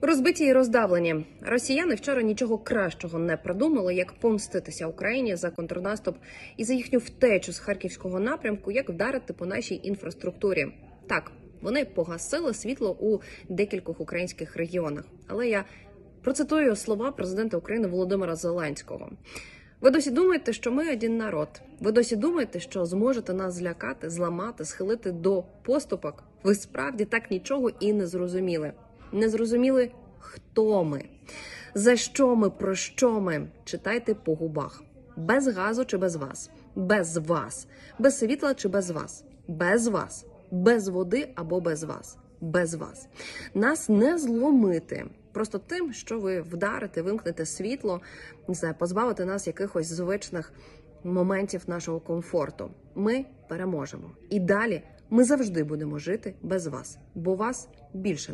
Розбиті і роздавлені росіяни вчора нічого кращого не придумали, як помститися Україні за контрнаступ і за їхню втечу з харківського напрямку, як вдарити по нашій інфраструктурі. Так, вони погасили світло у декількох українських регіонах. Але я процитую слова президента України Володимира Зеленського. Ви досі думаєте, що ми один народ. Ви досі думаєте, що зможете нас злякати, зламати, схилити до поступок. Ви справді так нічого і не зрозуміли. Не зрозуміли, хто ми, за що ми, про що ми. Читайте по губах. Без газу чи без вас, без вас, без світла чи без вас, без вас, без води або без вас, без вас. Нас не зломити. Просто тим, що ви вдарите, вимкнете світло, не знаю, позбавите нас якихось звичних моментів нашого комфорту. Ми переможемо. І далі ми завжди будемо жити без вас, бо вас більше